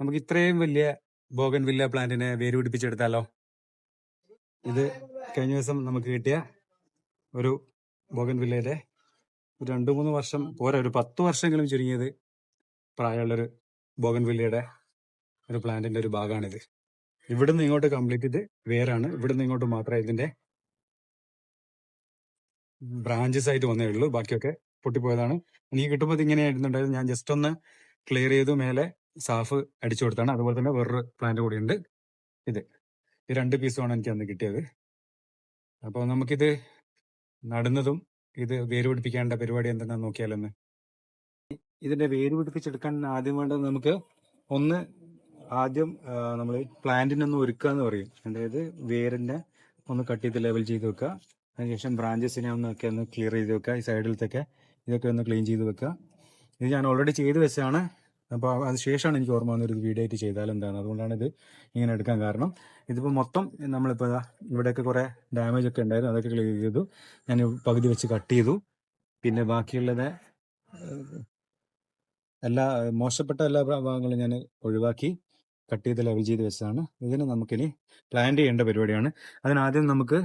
നമുക്ക് ഇത്രയും വലിയ ബോഗൻ വില്ല പ്ലാന്റിനെ വേര് പിടിപ്പിച്ചെടുത്താലോ ഇത് കഴിഞ്ഞ ദിവസം നമുക്ക് കിട്ടിയ ഒരു ബോഗൻ വില്ലയുടെ ഒരു രണ്ട് മൂന്ന് വർഷം പോരാ ഒരു പത്ത് വർഷമെങ്കിലും ചുരുങ്ങിയത് പ്രായമുള്ളൊരു ബോഗൻ വില്ലയുടെ ഒരു പ്ലാന്റിന്റെ ഒരു ഭാഗമാണിത്. ഇവിടുന്ന് ഇങ്ങോട്ട് കംപ്ലീറ്റ് ഇത് വേരാണ് ഇവിടുന്ന് ഇങ്ങോട്ട് മാത്രമേ ഇതിന്റെ ബ്രാഞ്ചസ് ആയിട്ട് വന്നേ ഉള്ളൂ. ബാക്കിയൊക്കെ പൊട്ടിപ്പോയതാണ്. എനിക്ക് കിട്ടുമ്പോൾ ഇത് ആയിരുന്നുണ്ടായിരുന്നു ഞാൻ ജസ്റ്റ് ഒന്ന് ക്ലിയർ ചെയ്തു മേലെ സാഫ് അടിച്ചു കൊടുത്താണ്. അതുപോലെ തന്നെ വേറൊരു പ്ലാന്റ് ഉണ്ട് ഇത്. ഈ രണ്ട് പീസുമാണ് എനിക്ക് അന്ന് കിട്ടിയത്. അപ്പോൾ നമുക്കിത് നടുന്നതും ഇത് വേര് പിടിപ്പിക്കേണ്ട പരിപാടി എന്തെന്നാന്ന് നോക്കിയാലെന്ന്. ഇതിന്റെ വേര് പിടിപ്പിച്ചെടുക്കാൻ ആദ്യം വേണ്ടത് നമുക്ക് ഒന്ന് ആദ്യം നമ്മൾ പ്ലാന്റിനൊന്ന് ഒരുക്കുക എന്ന് പറയും. അതായത് വേരിനെ ഒന്ന് കട്ട് ചെയ്ത് ലെവൽ ചെയ്ത് വെക്കുക. അതിനുശേഷം ബ്രാഞ്ചസിനെ ഒന്നൊക്കെ ഒന്ന് ക്ലിയർ ചെയ്ത് വെക്കുക. ഈ സൈഡിലത്തൊക്കെ ഇതൊക്കെ ഒന്ന് ക്ലീൻ ചെയ്ത് വെക്കുക. ഇത് ഞാൻ ഓൾറെഡി ചെയ്ത് വെച്ചാണ് അപ്പോൾ അത് ശേഷമാണ് എനിക്ക് ഓർമ്മ വന്നൊരു വീഡിയോ ആയിട്ട് ചെയ്താൽ എന്താണ്. അതുകൊണ്ടാണ് ഇത് ഇങ്ങനെ എടുക്കാൻ കാരണം. ഇതിപ്പോൾ മൊത്തം നമ്മളിപ്പോൾ ഇവിടെയൊക്കെ കുറേ ഡാമേജ് ഒക്കെ ഉണ്ടായിരുന്നു. അതൊക്കെ ക്ലിയർ ചെയ്തു. ഞാൻ പകുതി വെച്ച് കട്ട് ചെയ്തു. പിന്നെ ബാക്കിയുള്ളത് എല്ലാ മോശപ്പെട്ട എല്ലാ ഭാഗങ്ങളും ഞാൻ ഒഴിവാക്കി കട്ട് ചെയ്ത് ലെവൽ ചെയ്ത് വെച്ചതാണ്. ഇതിന് നമുക്കിനി പ്ലാന്റ് ചെയ്യേണ്ട പരിപാടിയാണ്. അതിനാദ്യം നമുക്ക്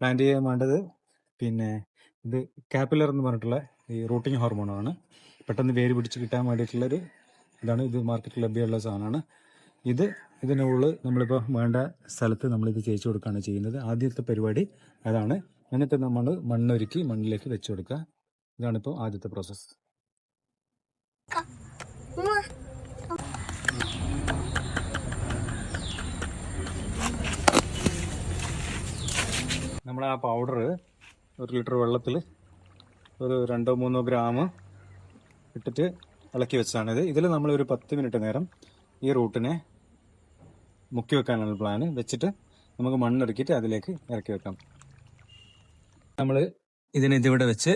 പ്ലാന്റ് ചെയ്യാൻ വേണ്ടത് പിന്നെ ഇത് കാപ്പിലർ എന്ന് പറഞ്ഞിട്ടുള്ള ഈ റൂട്ടിങ് ഹോർമോണാണ് പെട്ടെന്ന് വേര് പിടിച്ച് കിട്ടാൻ വേണ്ടിയിട്ടുള്ളൊരു ഇതാണ് ഇത് മാർക്കറ്റിൽ ലഭ്യമുള്ള സാധനമാണ്. ഇത് ഇതിനുള്ളിൽ നമ്മളിപ്പോൾ വേണ്ട സ്ഥലത്ത് നമ്മളിത് ചേച്ചു കൊടുക്കുകയാണ് ചെയ്യുന്നത്. ആദ്യത്തെ പരിപാടി അതാണ്. എന്നിട്ട് നമ്മൾ മണ്ണൊരുക്കി മണ്ണിലേക്ക് വെച്ചു കൊടുക്കുക. ഇതാണിപ്പോൾ ആദ്യത്തെ പ്രോസസ്സ് നമ്മൾ ആ പൗഡർ ഒരു ലിറ്റർ വെള്ളത്തിൽ ഒരു രണ്ടോ മൂന്നോ ഗ്രാം ഇട്ടിട്ട് ഇളക്കി വെച്ചതാണിത്. ഇതിൽ നമ്മൾ ഒരു പത്ത് മിനിറ്റ് നേരം ഈ റൂട്ടിനെ മുക്കി വെക്കാനാണ് പ്ലാന് വെച്ചിട്ട് നമുക്ക് മണ്ണിറക്കിയിട്ട് അതിലേക്ക് ഇറക്കി വെക്കാം. നമ്മൾ ഇതിനെ ഇതിവിടെ വെച്ച്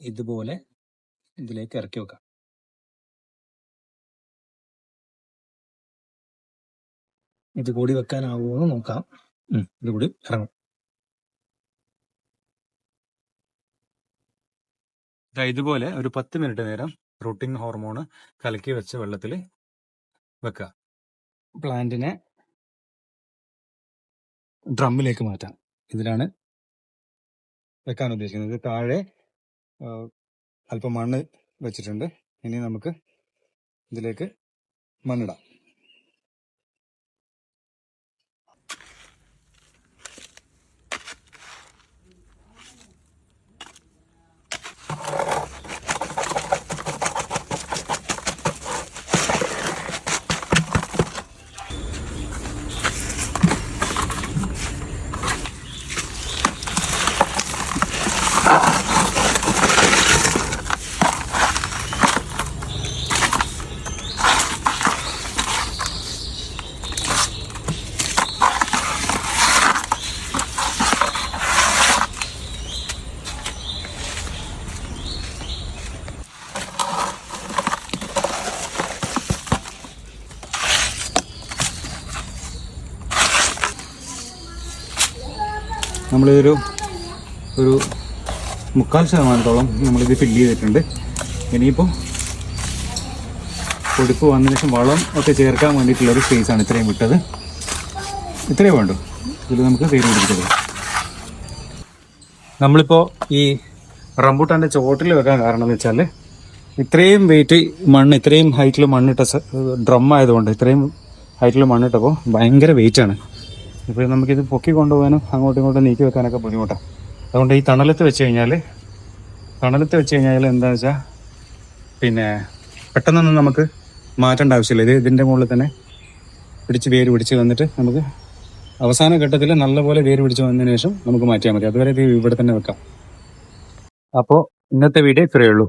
ഇതുപോലെ ഇതിലേക്ക് ഇറക്കി വെക്കാം. ഇത് കൂടി വെക്കാനാവുമോ എന്ന് നോക്കാം. ഇത് കൂടി ഇറങ്ങും. ഇതുപോലെ ഒരു പത്ത് മിനിറ്റ് നേരം റൂട്ടിംഗ് ഹോർമോൺ കലക്കി വെച്ച വെള്ളത്തിൽ വെക്കുക. പ്ലാന്റിനെ ഡ്രമ്മിലേക്ക് മാറ്റാം ഇതിലാണ് വെക്കാൻ ഉദ്ദേശിക്കുന്നത്. താഴെ അല്പം മണ്ണ് വെച്ചിട്ടുണ്ട്. ഇനി നമുക്ക് ഇതിലേക്ക് മണ്ണിടാം. നമ്മളിതൊരു ഒരു മുക്കാൽ ശതമാനത്തോളം നമ്മളിത് ഫില്ല് ചെയ്തിട്ടുണ്ട്. ഇനിയിപ്പോൾ പൊടിപ്പ് വന്നതിന് ശേഷം വളം ഒക്കെ ചേർക്കാൻ വേണ്ടിയിട്ടുള്ളൊരു സ്പേസ് ആണ് ഇത്രയും വിട്ടത്. ഇത്രയേ വേണ്ടു. ഇതിൽ നമുക്ക് തേര് പിടിച്ചത് നമ്മളിപ്പോൾ ഈ റംബൂട്ടാന്റെ ചോട്ടിൽ വെക്കാൻ കാരണം എന്ന് വെച്ചാൽ ഇത്രയും വെയിറ്റ് മണ്ണ് ഇത്രയും ഹൈറ്റിൽ മണ്ണിട്ട ഡ്രം ആയതുകൊണ്ട് ഇത്രയും ഹൈറ്റിൽ മണ്ണിട്ടപ്പോൾ ഭയങ്കര ആണ്. ഇപ്പോൾ നമുക്കിത് പൊക്കി കൊണ്ടുപോകാനും അങ്ങോട്ടും ഇങ്ങോട്ടും നീക്കി വെക്കാനൊക്കെ ബുദ്ധിമുട്ടാണ് അതുകൊണ്ട് ഈ തണലത്ത് വെച്ച് കഴിഞ്ഞാൽ തണലത്ത് വെച്ച് കഴിഞ്ഞാൽ എന്താണെന്ന് വെച്ചാൽ പിന്നെ പെട്ടെന്നൊന്നും നമുക്ക് മാറ്റേണ്ട ആവശ്യമില്ല. ഇത് ഇതിന്റെ മുകളിൽ തന്നെ പിടിച്ച് വേര് പിടിച്ച് വന്നിട്ട് നമുക്ക് അവസാന ഘട്ടത്തിൽ നല്ലപോലെ വേര് പിടിച്ച് വന്നതിന് ശേഷം നമുക്ക് മാറ്റിയാൽ മതി. അതുവരെ ഇത് ഇവിടെ തന്നെ വെക്കാം. അപ്പോൾ ഇന്നത്തെ വീഡിയോ ഇത്രയേ ഉള്ളൂ.